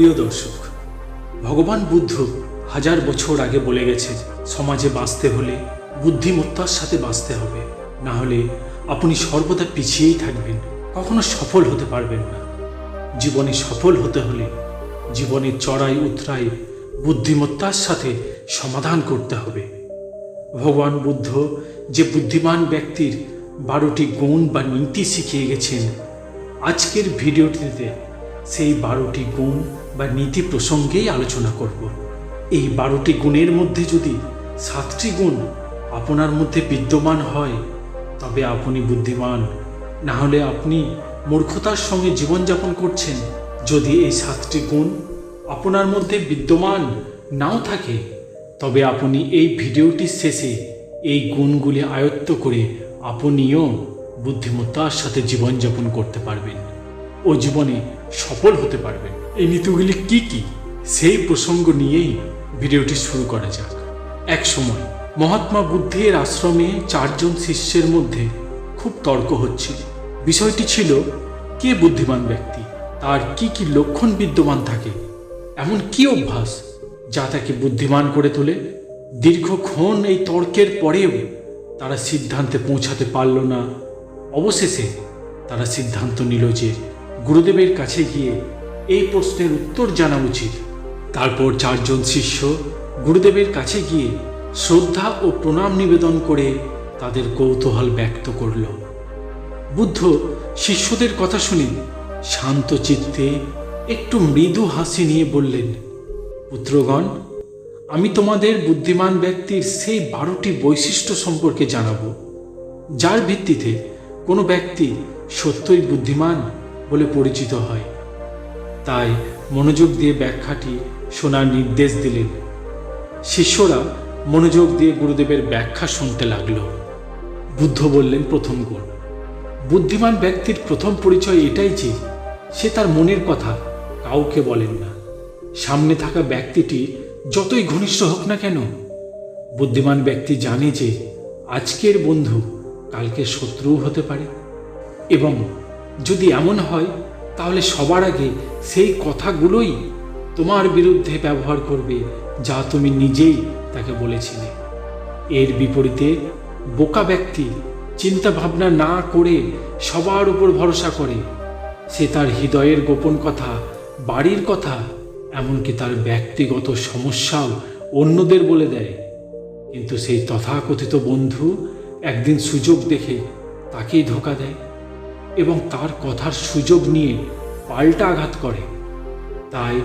প্রিয় দর্শক, ভগবান বুদ্ধ হাজার বছর আগে বলে গেছে, সমাজে বাঁচতে হলে বুদ্ধিমত্তার সাথে বাঁচতে হবে। না হলে আপনি সর্বদা পিছিয়েই থাকবেন, কখনো সফল হতে পারবেন না। জীবনে সফল হতে হলে জীবনের চড়াই উতরাই বুদ্ধিমত্তার সাথে সমাধান করতে হবে। ভগবান বুদ্ধ যে বুদ্ধিমান ব্যক্তির বারোটি গুণ বা নীতি শিখিয়ে গেছেন, আজকের ভিডিওটিতে সেই বারোটি গুণ বা নীতি প্রসঙ্গেই আলোচনা করব। এই বারোটি গুণের মধ্যে যদি সাতটি গুণ আপনার মধ্যে বিদ্যমান হয়, তবে আপনি বুদ্ধিমান। না হলে আপনি মূর্খতার সঙ্গে জীবনযাপন করছেন। যদি এই সাতটি গুণ আপনার মধ্যে বিদ্যমান নাও থাকে, তবে আপনি এই ভিডিওটির শেষে এই গুণগুলি আয়ত্ত করে আপনিও বুদ্ধিমত্তার সাথে জীবনযাপন করতে পারবেন। ও জীবনে সফল হতে পারবেন এই নীতিগুলি কি কি? সেই প্রসঙ্গ নিয়েই ভিডিওটি শুরু করা যাক। এক সময়, মহাত্মা বুদ্ধের আশ্রমে চারজন শিষ্যের মধ্যে খুব তর্ক হচ্ছিল। বিষয়টি ছিল, কে বুদ্ধিমান ব্যক্তি? তার কি কি লক্ষণ বিদ্যমান থাকে? এমন কি অভ্যাস যা তাকে বুদ্ধিমান করে তোলে? দীর্ঘক্ষণ এই তর্কের পরেও তারা সিদ্ধান্তে পৌঁছাতে পারল না। অবশেষে তারা সিদ্ধান্ত নিল যে গুরুদেবের কাছে গিয়ে এই প্রশ্নের উত্তর জানা উচিত। তারপর চারজন শিষ্য গুরুদেবের কাছে গিয়ে শ্রদ্ধা ও প্রণাম নিবেদন করে তাদের কৌতূহল ব্যক্ত করল। বুদ্ধ শিষ্যদের কথা শুনে শান্ত চিত্তে একটু মৃদু হাসি নিয়ে বললেন, পুত্রগণ, আমি তোমাদের বুদ্ধিমান ব্যক্তির সেই বারোটি বৈশিষ্ট্য সম্পর্কে জানাব। যার ভিত্তিতে কোনো ব্যক্তি সত্যই বুদ্ধিমান বলে পরিচিত হয়। তাই মনোযোগ দিয়ে ব্যাখ্যাটি শোনার নির্দেশ দিলেন। শিষ্যরা মনোযোগ দিয়ে গুরুদেবের ব্যাখ্যা শুনতে লাগল। বুদ্ধ বললেন প্রথম গুণ, বুদ্ধিমান ব্যক্তির প্রথম পরিচয় এটাই যে, সে তার মনের কথা কাউকে বলেন না। সামনে থাকা ব্যক্তিটি যতই ঘনিষ্ঠ হোক না কেন, বুদ্ধিমান ব্যক্তি জানে যে, আজকের বন্ধু কালকে শত্রুও হতে পারে এবং যদি এমন হয়, তাহলে সবার আগে সেই কথাগুলোই তোমার বিরুদ্ধে ব্যবহার করবে, যা তুমি নিজেই তাকে বলেছিলে। এর বিপরীতে বোকা ব্যক্তি চিন্তা ভাবনা না করে সবার উপর ভরসা করে। সে তার হৃদয়ের গোপন কথা, বাড়ির কথা, এমনকি তার ব্যক্তিগত সমস্যাও অন্যদের বলে দেয়। কিন্তু সেই তথাকথিত বন্ধু একদিন সুযোগ দেখে তাকেই ধোকা দেয়। এবং তার কথার সুযোগ নিয়ে পাল্টা আঘাত করে। তাই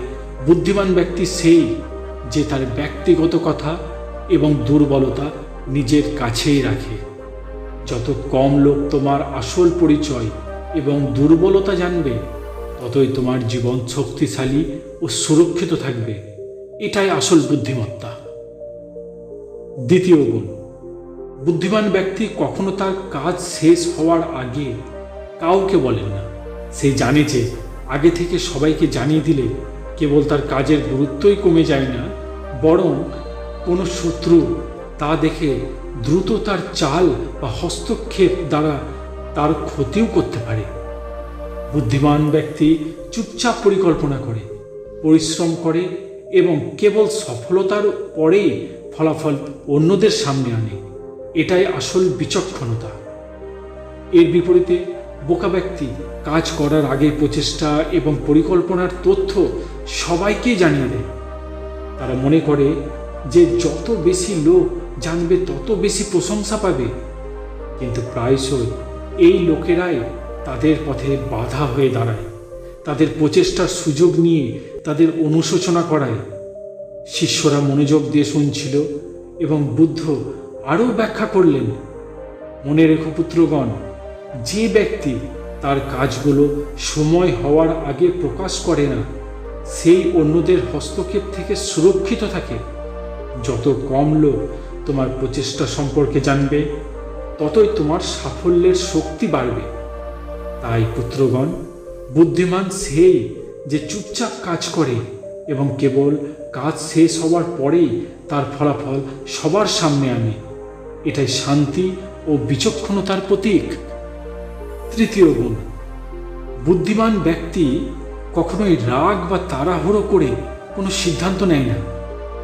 বুদ্ধিমান ব্যক্তি সেই যে তার ব্যক্তিগত কথা এবং দুর্বলতা নিজের কাছেই রাখে। যত কম লোক তোমার আসল পরিচয় এবং দুর্বলতা জানবে, ততই তোমার জীবন শক্তিশালী ও সুরক্ষিত থাকবে। এটাই আসল বুদ্ধিমত্তা। দ্বিতীয় গুণ, বুদ্ধিমান ব্যক্তি কখনো তার কাজ শেষ হওয়ার আগে কাউকে বলেন না। সে জানে যে আগে থেকে সবাইকে জানিয়ে দিলে কেবল তার কাজের গুরুত্বই কমে যায় না, বরং কোনো শত্রু তা দেখে দ্রুত তার চাল বা হস্তক্ষেপ দ্বারা তার ক্ষতিও করতে পারে। বুদ্ধিমান ব্যক্তি চুপচাপ পরিকল্পনা করে, পরিশ্রম করে এবং কেবল সফলতার পরেই ফলাফল অন্যদের সামনে আনে। এটাই আসল বিচক্ষণতা। এর বিপরীতে বোকা ব্যক্তি, কাজ করার আগে প্রচেষ্টা এবং পরিকল্পনার তথ্য সবাইকে জানিয়ে দেয়। তারা মনে করে যে যত বেশি লোক জানবে, তত বেশি প্রশংসা পাবে। কিন্তু প্রায়শই এই লোকেরাই তাদের পথে বাধা হয়ে দাঁড়ায়। তাদের প্রচেষ্টার সুযোগ নিয়ে তাদের অনুশোচনা করায়। শিষ্যরা মনোযোগ দিয়ে শুনছিল এবং বুদ্ধ আরও ব্যাখ্যা করলেন। মনে রেখো পুত্রগণ যে ব্যক্তি তার কাজগুলো সময় হওয়ার আগে প্রকাশ করে না, সেই অন্যদের হস্তক্ষেপ থেকে সুরক্ষিত থাকে। যত কম লোক তোমার প্রচেষ্টা সম্পর্কে জানবে, ততই তোমার সাফল্যের শক্তি বাড়বে। তাই পুত্রগণ, বুদ্ধিমান সেই যে চুপচাপ কাজ করে এবং কেবল কাজ শেষ হওয়ার পরেই তার ফলাফল সবার সামনে আনে। এটাই শান্তি ও বিচক্ষণতার প্রতীক। তৃতীয় গুণ। বুদ্ধিমান ব্যক্তি কখনোই রাগ বা তাড়াহুড়ো করে কোনো সিদ্ধান্ত নেয় না।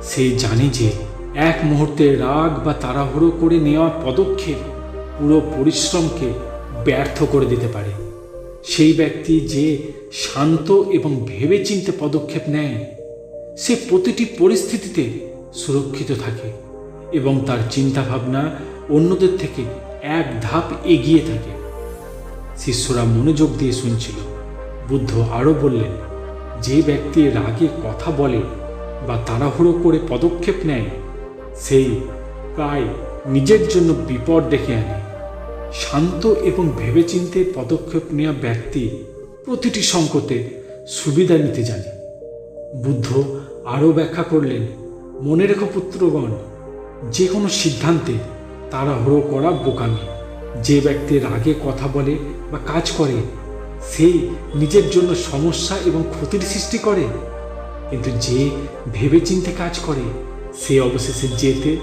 সে জানে যে এক মুহূর্তে রাগ বা তাড়াহুড়ো করে নেওয়া পদক্ষেপ পুরো পরিশ্রমকে ব্যর্থ করে দিতে পারে। সেই ব্যক্তি যে শান্ত এবং ভেবেচিন্তে পদক্ষেপ নেয়, সে প্রতিটি পরিস্থিতিতে সুরক্ষিত থাকে এবং তার চিন্তাভাবনা অন্যদের থেকে এক ধাপ এগিয়ে থাকে। শিষ্যরা মনোযোগ দিয়ে শুনছিল। বুদ্ধ আরও বললেন, যে ব্যক্তি রাগে কথা বলে বা তাড়াহুড়ো করে পদক্ষেপ নেয়, সেই প্রায় নিজের জন্য বিপদ ডেকে আনে। শান্ত এবং ভেবেচিন্তে পদক্ষেপ নেওয়া ব্যক্তি প্রতিটি সংকটে সুবিধা নিতে জানে। বুদ্ধ আরও ব্যাখ্যা করলেন, মনে রেখো পুত্রগণ, যে কোনো সিদ্ধান্তে তাড়াহুড়ো করা বোকামি। যে ব্যক্তি রাগে কথা বলে বা কাজ করে, সেই নিজের জন্য সমস্যা এবং ক্ষতির সৃষ্টি করে। কিন্তু যে ভেবেচিন্তে কাজ করে, সে অবশেষে জেতে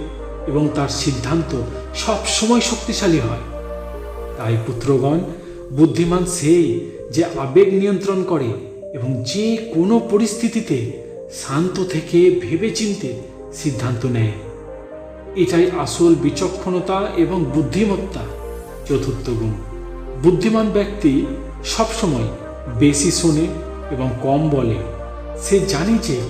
এবং তার সিদ্ধান্ত সব সময় শক্তিশালী হয়। তাই পুত্রগণ, বুদ্ধিমান সেই যে আবেগ নিয়ন্ত্রণ করে এবং যে কোনো পরিস্থিতিতে শান্ত থেকে ভেবেচিন্তে সিদ্ধান্ত নেয়। এটাই আসল বিচক্ষণতা এবং বুদ্ধিমত্তা। চতুর্থ গুণ। বুদ্ধিমান ব্যক্তি সবসময় বেশি শোনে এবং কম বলে। সে জানে যে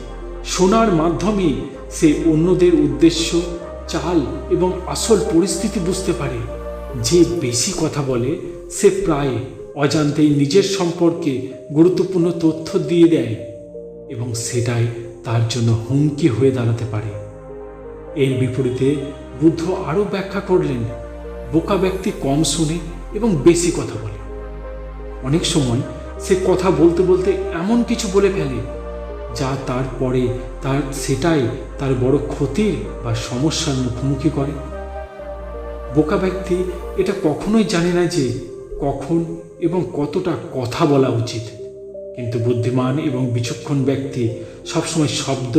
শোনার মাধ্যমে সে অন্যদের উদ্দেশ্য, চাল এবং আসল পরিস্থিতি বুঝতে পারে। যে বেশি কথা বলে, সে প্রায় অজান্তেই নিজের সম্পর্কে গুরুত্বপূর্ণ তথ্য দিয়ে দেয় এবং সেটাই তার জন্য হুমকি হয়ে দাঁড়াতে পারে। এর বিপরীতে বুদ্ধ আরও ব্যাখ্যা করলেন বোকা ব্যক্তি কম শুনে এবং বেশি কথা বলে। অনেক সময় সে কথা বলতে বলতে এমন কিছু বলে ফেলে, যা তারপরে তার সেটাই তার বড় ক্ষতির বা সমস্যার মুখোমুখি করে। বোকা ব্যক্তি এটা কখনোই জানে না যে কখন এবং কতটা কথা বলা উচিত। কিন্তু বুদ্ধিমান এবং বিচক্ষণ ব্যক্তি সবসময় শব্দ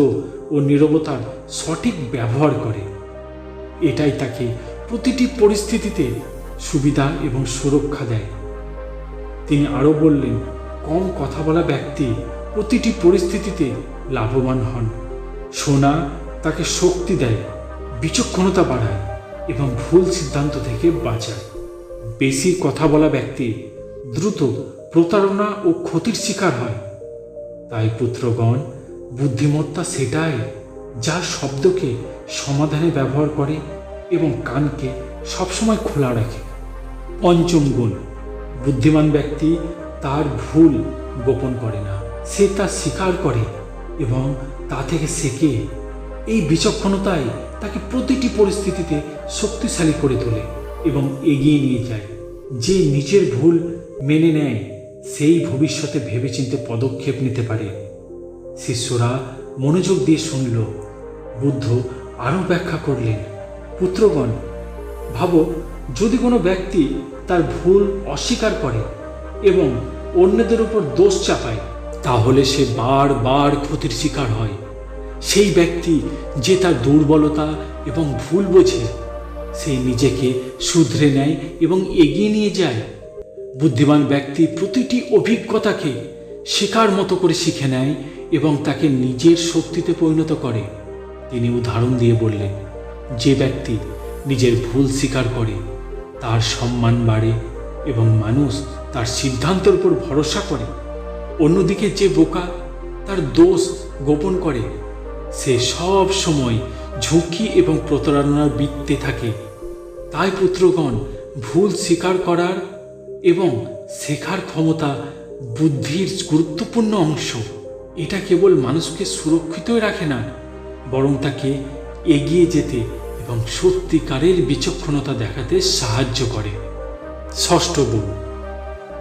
ও নীরবতার সঠিক ব্যবহার করে। এটাই তাকে প্রতিটি পরিস্থিতিতে সুবিধা এবং সুরক্ষা দেয়। তিনি আরও বললেন, কম কথা বলা ব্যক্তি প্রতিটি পরিস্থিতিতে লাভবান হন। শোনা তাকে শক্তি দেয়, বিচক্ষণতা বাড়ায় এবং ভুল সিদ্ধান্ত থেকে বাঁচায়। বেশি কথা বলা ব্যক্তি দ্রুত প্রতারণা ও ক্ষতির শিকার হয়। তাই পুত্রগণ, বুদ্ধিমত্তা সেটাই যা শব্দকে সমাধানে ব্যবহার করে এবং কানকে সবসময় খোলা রাখে। পঞ্চম গুণ, বুদ্ধিমান ব্যক্তি তার ভুল গোপন করে না। সে তা স্বীকার করে এবং তা থেকে শেখে। এই বিচক্ষণতাই তাকে প্রতিটি পরিস্থিতিতে শক্তিশালী করে তোলে এবং এগিয়ে নিয়ে যায়। যে নিজের ভুল মেনে নেয়, সেই ভবিষ্যতে ভেবেচিন্তে পদক্ষেপ নিতে পারে। শিষ্যরা মনোযোগ দিয়ে শুনল। বুদ্ধ আরও ব্যাখ্যা করলেন। পুত্রগণ, ভাবো, যদি কোনো ব্যক্তি তার ভুল অস্বীকার করে এবং অন্যদের উপর দোষ চাপায়, তাহলে সে বারবার ক্ষতির শিকার হয়। সেই ব্যক্তি যে তার দুর্বলতা এবং ভুল বোঝে, সে নিজেকে শুধরে নেয় এবং এগিয়ে নিয়ে যায়। বুদ্ধিমান ব্যক্তি প্রতিটি অভিজ্ঞতাকে শেখার মতো করে শিখে নেয় এবং তাকে নিজের শক্তিতে পরিণত করে। তিনি উদাহরণ দিয়ে বললেন যে ব্যক্তি নিজের ভুল স্বীকার করে, তার সম্মান বাড়ে এবং মানুষ তার সিদ্ধান্তের উপর ভরসা করে। অন্যদিকে যে বোকা তার দোষ গোপন করে, সে সব সময় ঝুঁকি এবং প্রতারণার বৃত্তে থাকে। তাই পুত্রগণ ভুল স্বীকার করার এবং শেখার ক্ষমতা বুদ্ধির গুরুত্বপূর্ণ অংশ। এটা কেবল মানুষকে সুরক্ষিতই রাখে না, বরং তাকে এগিয়ে যেতে এবং সত্যিকারের বিচক্ষণতা দেখাতে সাহায্য করে। ষষ্ঠ গুণ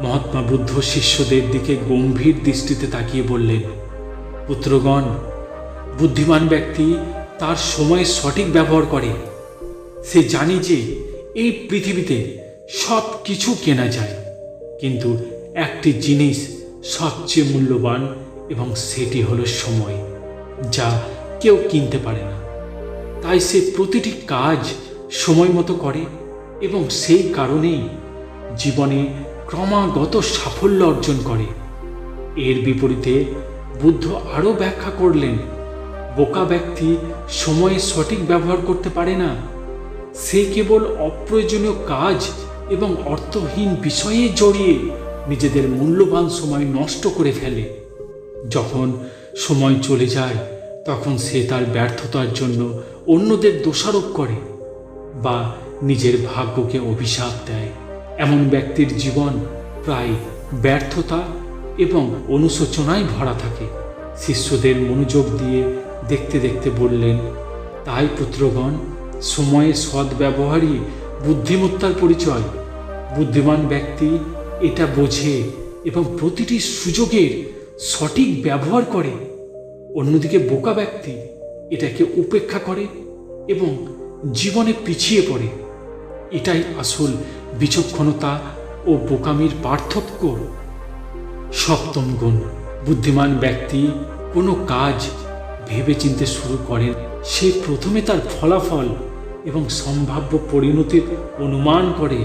মহাত্মা বুদ্ধ শিষ্যদের দিকে গম্ভীর দৃষ্টিতে তাকিয়ে বললেন, পুত্রগণ, বুদ্ধিমান ব্যক্তি তার সময়ের সঠিক ব্যবহার করে। সে জানে যে এই পৃথিবীতে সব কিছু কেনা যায়, কিন্তু একটি জিনিস সবচেয়ে মূল্যবান এবং সেটি হলো সময়, যা কেউ কিনতে পারে না। তাই সে প্রতিটি কাজ সময় মতো করে এবং সেই কারণেই জীবনে ক্রমাগত সাফল্য অর্জন করে। এর বিপরীতে বুদ্ধ আরও ব্যাখ্যা করলেন, বোকা ব্যক্তি সময়ের সঠিক ব্যবহার করতে পারে না। সে কেবল অপ্রয়োজনীয় কাজ এবং অর্থহীন বিষয়ে জড়িয়ে নিজেদের মূল্যবান সময় নষ্ট করে ফেলে। যখন সময় চলে যায় তখন সে তার ব্যর্থতার জন্য অন্যদের দোষারোপ করে বা নিজের ভাগ্যকে অভিশাপ দেয়। এমন ব্যক্তির জীবন প্রায় ব্যর্থতা এবং অনুশোচনায় ভরা থাকে। শিষ্যদের মনোযোগ দিয়ে দেখতে দেখতে বললেন, তাই পুত্রগণ সময়ের সদ্ব্যবহারই বুদ্ধিমত্তার পরিচয়। বুদ্ধিমান ব্যক্তি এটা বোঝে এবং প্রতিটি সুযোগের সঠিক ব্যবহার করে। অন্যদিকে বোকা ব্যক্তি এটাকে উপেক্ষা করে এবং জীবনে পিছিয়ে পড়ে। এটাই আসল বিচক্ষণতা ও বোকামির পার্থক্য। সপ্তম গুণ, বুদ্ধিমান ব্যক্তি কোনো কাজ ভেবেচিন্তে শুরু করেন, সে প্রথমে তার ফলাফল এবং সম্ভাব্য পরিণতির অনুমান করে।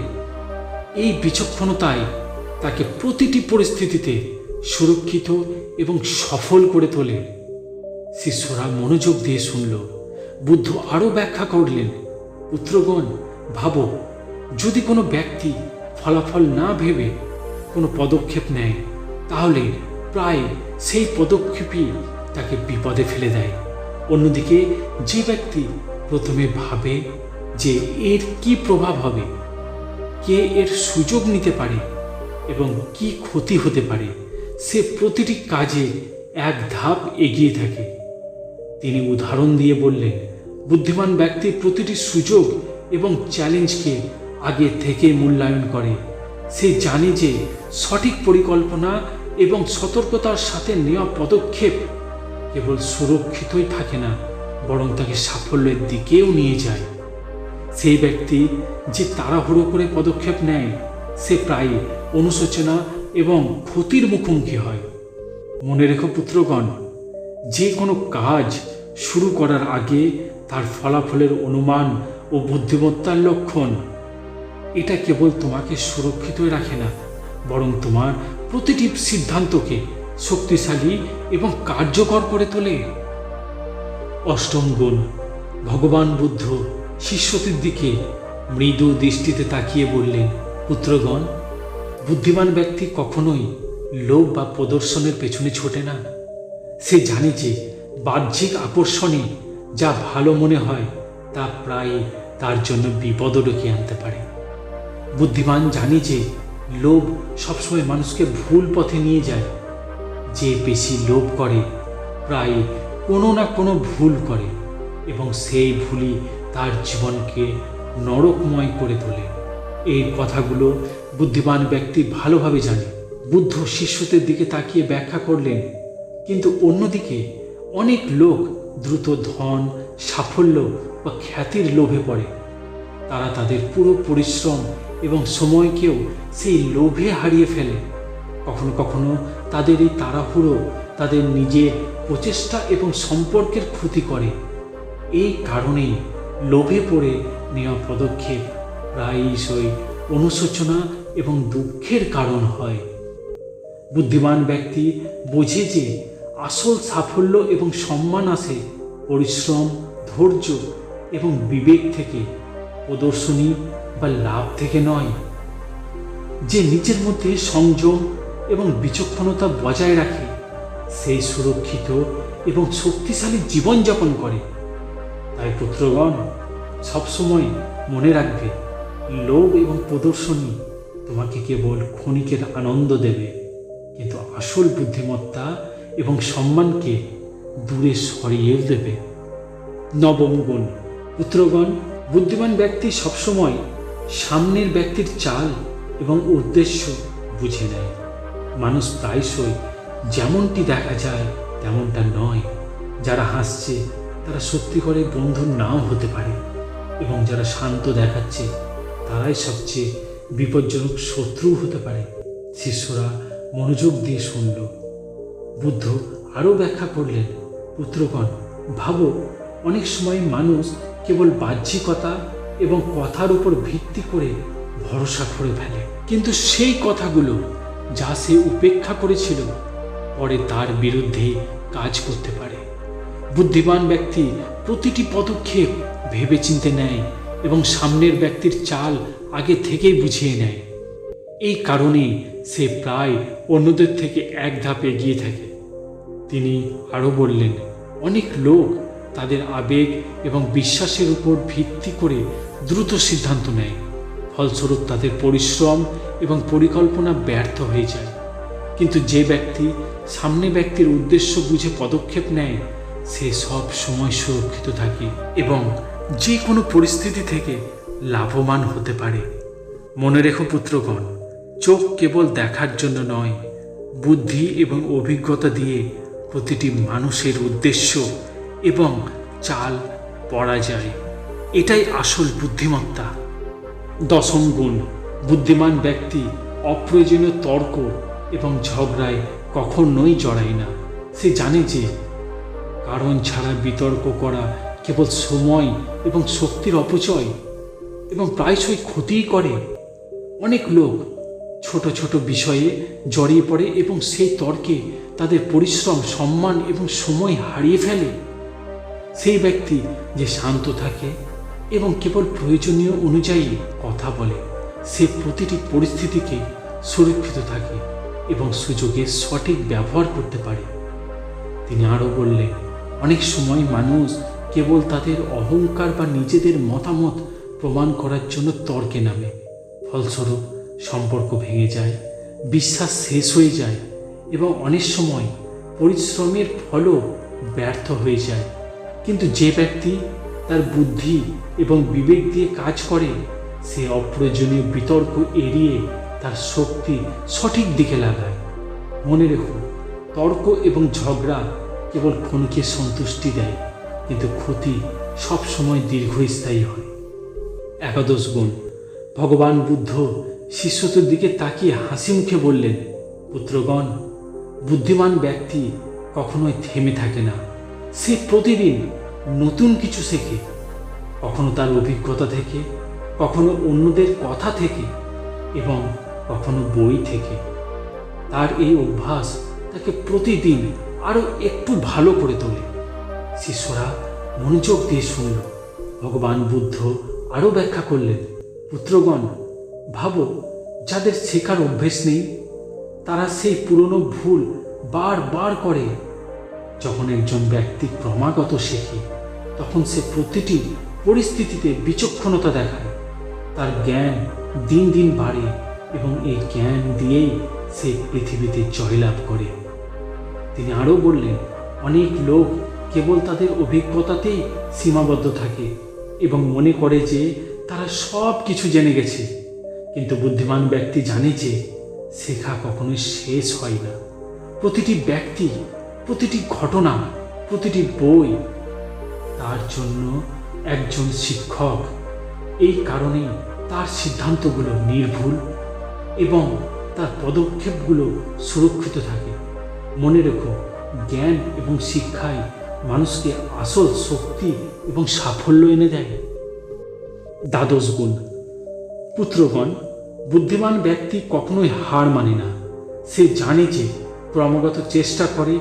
এই বিচক্ষণতায় তাকে প্রতিটি পরিস্থিতিতে সুরক্ষিত এবং সফল করে তোলে। শিষ্যরা মনোযোগ দিয়ে শুনল। বুদ্ধ আরও ব্যাখ্যা করলেন, পুত্রগণ, ভাবো, যদি কোনো ব্যক্তি ফলাফল না ভেবে কোনো পদক্ষেপ নেয়, তাহলে প্রায় সেই পদক্ষেপই তাকে বিপদে ফেলে দেয়। অন্যদিকে, যে ব্যক্তি প্রথমে ভাবে যে এর কি প্রভাব হবে, কে এর সুযোগ নিতে পারে এবং কি ক্ষতি হতে পারে, সে প্রতিটি কাজে এক ধাপ এগিয়ে থাকে। তিনি উদাহরণ দিয়ে বললেন, বুদ্ধিমান ব্যক্তি প্রতিটি সুযোগ এবং চ্যালেঞ্জকে আগে থেকে মূল্যায়ন করে। সে জানে যে সঠিক পরিকল্পনা এবং সতর্কতার সাথে নেওয়া পদক্ষেপ কেবল সুরক্ষিতই থাকে না, বরং তাকে সাফল্যের দিকেও নিয়ে যায়। সেই ব্যক্তি যে তাড়াহুড়ো করে পদক্ষেপ নেয়, সে প্রায় অনুশোচনা এবং ক্ষতির মুখোমুখি হয়। মনে রেখো পুত্রগণ, যে কোনো কাজ শুরু করার আগে তার ফলাফলের অনুমান ও বুদ্ধিমত্তার লক্ষণ। এটা কেবল তোমাকে সুরক্ষিতই রাখে না, বরং তোমার প্রতিটি সিদ্ধান্তকে শক্তিশালী এবং কার্যকর করে তোলে। অষ্টম গুণ, ভগবান বুদ্ধ শিষ্যটির দিকে মৃদু দৃষ্টিতে তাকিয়ে বললেন, পুত্রগণ, বুদ্ধিমান ব্যক্তি কখনোই লোভ বা প্রদর্শনের পেছনে ছোটে না। সে জানে যে বাহ্যিক আকর্ষণে যা ভালো মনে হয়, তা প্রায় তার জন্য বিপদও ডেকে আনতে পারে। বুদ্ধিমান জানি যে লোভ সবসময় মানুষকে ভুল পথে নিয়ে যায়। যে বেশি লোভ করে প্রায় কোনো না কোনো ভুল করে এবং সেই ভুলই তার জীবনকে নরকময় করে তোলে। এই কথাগুলো বুদ্ধিমান ব্যক্তি ভালোভাবে জানে। বুদ্ধ শিষ্যদের দিকে তাকিয়ে ব্যাখ্যা করলেন, কিন্তু অন্যদিকে অনেক লোক দ্রুত ধন, সাফল্য বা খ্যাতির লোভে পড়ে। তারা তাদের পুরো পরিশ্রম এবং সময়কেও সেই লোভে হারিয়ে ফেলে। কখনো কখনো তাদের এই তাড়াহুড়ো তাদের নিজের প্রচেষ্টা এবং সম্পর্কের ক্ষতি করে। এই কারণেই লোভে পড়ে নেওয়া পদক্ষেপ প্রায়শই অনুশোচনা এবং দুঃখের কারণ হয়। বুদ্ধিমান ব্যক্তি বোঝে যে আসল সাফল্য এবং সম্মান আসে পরিশ্রম, ধৈর্য এবং বিবেক থেকে, প্রদর্শনী বা লাভ থেকে নয়। যে নিজের মধ্যে সংযম এবং বিচক্ষণতা বজায় রাখে, সেই সুরক্ষিত এবং শক্তিশালী জীবনযাপন করে। তাই পুত্রগণ, সবসময় মনে রাখবে, লোভ এবং প্রদর্শনী তোমাকে কেবল ক্ষণিকের আনন্দ দেবে। কিন্তু আসল বুদ্ধিমত্তা এবং সম্মানকে দূরে সরিয়েও দেবে। নবম গুণ, পুত্রগণ, বুদ্ধিমান ব্যক্তি সবসময় সামনের ব্যক্তির চাল এবং উদ্দেশ্য বুঝে নেয়। মানুষ প্রায়শই যেমনটি দেখা যায় তেমনটা নয়। যারা হাসছে, তারা সত্যি করে বন্ধু নাও হতে পারে এবং যারা শান্ত দেখাচ্ছে, তারাই সবচেয়ে বিপজ্জনক শত্রু হতে পারে। শিষ্যরা মনোযোগ দিয়ে শুনল। বুদ্ধ আরও ব্যাখ্যা করলেন, পুত্রগণ, ভাবো, অনেক সময় মানুষ কেবল বাহ্যিকতা এবং কথার উপর ভিত্তি করে ভরসা করে ফেলে। কিন্তু সেই কথাগুলো যা সে উপেক্ষা করেছিল, পরে তার বিরুদ্ধে কাজ করতে পারে। বুদ্ধিমান ব্যক্তি প্রতিটি পদক্ষেপ ভেবেচিন্তে নেয় এবং সামনের ব্যক্তির চাল আগে থেকেই বুঝিয়ে নেয়। এই কারণে সে প্রায় অন্যদের থেকে এক ধাপ এগিয়ে থাকে। তিনি আরও বললেন, অনেক লোক তাদের আবেগ এবং বিশ্বাসের উপর ভিত্তি করে দ্রুত সিদ্ধান্ত নেয়। ফলস্বরূপ তাদের পরিশ্রম এবং পরিকল্পনা ব্যর্থ হয়ে যায়। কিন্তু যে ব্যক্তি সামনে ব্যক্তির উদ্দেশ্য বুঝে পদক্ষেপ নেয়, সে সব সময় সুরক্ষিত থাকে এবং যে কোনো পরিস্থিতি থেকে লাভবান হতে পারে। মনে রেখো পুত্রগণ চোখ কেবল দেখার জন্য নয়, বুদ্ধি এবং অভিজ্ঞতা দিয়ে প্রতিটি মানুষের উদ্দেশ্য এবং চাল পড়া যায়। এটাই আসল বুদ্ধিমত্তা। দশম গুণ, বুদ্ধিমান ব্যক্তি অপ্রয়োজনীয় তর্ক এবং ঝগড়ায় কখনোই জড়ায় না। সে জানে যে কারণ ছাড়া বিতর্ক করা কেবল সময় এবং শক্তির অপচয় এবং প্রায়শই ক্ষতিই করে। অনেক লোক ছোট ছোট বিষয়ে জড়িয়ে পড়ে এবং সেই তর্কে তাদের পরিশ্রম, সম্মান এবং সময় হারিয়ে ফেলে। সেই ব্যক্তি যে শান্ত থাকে এবং কেবল প্রয়োজনীয় অনুযায়ী কথা বলে, সে প্রতিটি পরিস্থিতিকে সুরক্ষিত থাকে এবং সুযোগে সঠিক ব্যবহার করতে পারে। তিনি আরও বললেন, অনেক সময় মানুষ কেবল তাদের অহংকার বা নিজেদের মতামত প্রমাণ করার জন্য তর্কে নামে। ফলস্বরূপ সম্পর্ক ভেঙে যায়, বিশ্বাস শেষ হয়ে যায় এবং অনেক সময় পরিশ্রমের ফলও ব্যর্থ হয়ে যায়। কিন্তু যে ব্যক্তি তার বুদ্ধি এবং বিবেক দিয়ে কাজ করে, সে অপ্রয়োজনীয় বিতর্ক এড়িয়ে তার শক্তি সঠিক দিকে লাগায়। মনে রেখো, তর্ক এবং ঝগড়া কেবল ক্ষণিকে সন্তুষ্টি দেয়, কিন্তু ক্ষতি সবসময় দীর্ঘস্থায়ী হয়। একাদশ গুণ, ভগবান বুদ্ধ শিষ্যদের দিকে তাকিয়ে হাসি মুখে বললেন, পুত্রগণ, বুদ্ধিমান ব্যক্তি কখনোই থেমে থাকে না। সে প্রতিদিন নতুন কিছু শেখে। কখনো তার অভিজ্ঞতা থেকে, কখনো অন্যদের কথা থেকে এবং কখনো বই থেকে। তার এই অভ্যাস তাকে প্রতিদিন আরও একটু ভালো করে তোলে। শিষ্যরা মনোযোগ দিয়ে শুনল। ভগবান বুদ্ধ আরও ব্যাখ্যা করলেন, পুত্রগণ ভাবো, যাদের শেখার অভ্যেস নেই, তারা সেই পুরনো ভুল বারবার করে। যখন একজন ব্যক্তি ক্রমাগত শেখে, তখন সে প্রতিটি পরিস্থিতিতে বিচক্ষণতা দেখায়। তার জ্ঞান দিন দিন বাড়ে এবং এই জ্ঞান দিয়েই সে পৃথিবীতে জয়লাভ করে। তিনি আরও বললেন, অনেক লোক কেবল তাদের অভিজ্ঞতাতেই সীমাবদ্ধ থাকে এবং মনে করে যে তারা সব কিছু জেনে গেছে। কিন্তু বুদ্ধিমান ব্যক্তি জানে যে শেখা কখনোই শেষ হয় না। প্রতিটি ব্যক্তি, প্রতিটি ঘটনা, প্রতিটি বই তার জন্য একজন শিক্ষক। এই কারণেই তার সিদ্ধান্তগুলো নির্ভুল এবং তার পদক্ষেপগুলো সুরক্ষিত থাকে। মনে রেখো, জ্ঞান এবং শিক্ষায় মানুষকে আসল শক্তি এবং সাফল্য এনে দেয়। দ্বাদশ গুণ। পুত্রগণ বুদ্ধিমান ব্যক্তি কখনোই হার মানে না। সে জানে যে ক্রমাগত চেষ্টা করে,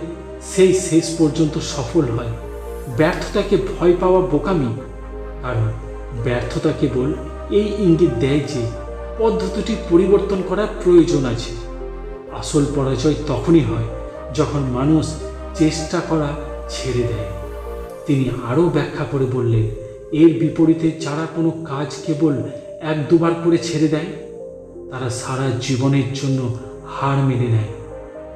সেই শেষ পর্যন্ত সফল হয়। ব্যর্থতাকে ভয় পাওয়া বোকামি। কারণ ব্যর্থতা কেবল এই ইঙ্গিত দেয় যে পদ্ধতিটি পরিবর্তন করার প্রয়োজন আছে। আসল পরাজয় তখনই হয় যখন মানুষ চেষ্টা করা ছেড়ে দেয়। তিনি আরও ব্যাখ্যা করে বললেন, এর বিপরীতে যারা কোনো কাজ কেবল এক দুবার করে ছেড়ে দেয়, তারা সারা জীবনের জন্য হার মেনে নেয়।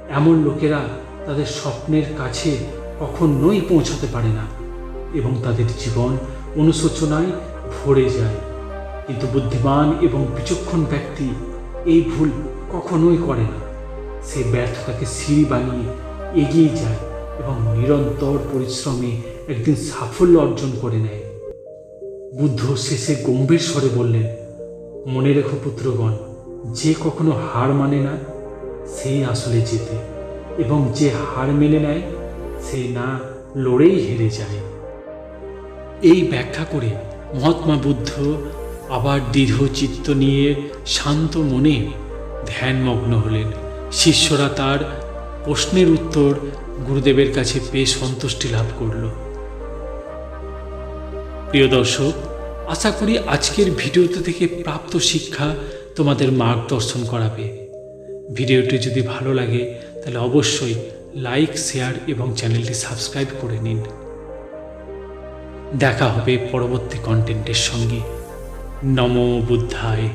এমন লোকেরা তাদের স্বপ্নের কাছে কখনোই পৌঁছাতে পারে না এবং তাদের জীবন অনুশোচনায় ভরে যায়। কিন্তু বুদ্ধিমান এবং বিচক্ষণ ব্যক্তি এই ভুল কখনোই করে না। সে ব্যর্থতাকে সিঁড়ি বানিয়ে এগিয়ে যায় এবং নিরন্তর পরিশ্রমে একদিন সাফল্য অর্জন করে নেয়। বুদ্ধ শেষে গম্ভীর স্বরে বললেন, মনে রেখো পুত্রগণ, যে কখনো হার মানে না সেই আসলে জেতে, এবং যে হার মেনে নেয়, সে না লড়েই হেরে যায় এই ব্যাখ্যা করে মহাত্মা বুদ্ধ আবার দৃঢ় চিত্ত নিয়ে শান্ত মনে ধ্যানমগ্ন হলেন। শিষ্যরা তার প্রশ্নের উত্তর গুরুদেবের কাছে পেয়ে সন্তুষ্টি লাভ করল। প্রিয় দর্শক, আশা করি আজকের ভিডিওতে থেকে প্রাপ্ত শিক্ষা তোমাদের মার্গদর্শন করাবে। ভিডিওটি যদি ভালো লাগে, তাহলে অবশ্যই লাইক, শেয়ার এবং চ্যানেলটি সাবস্ক্রাইব করে নিন। দেখা হবে পরবর্তী কন্টেন্টের সঙ্গে। নমো বুদ্ধায়।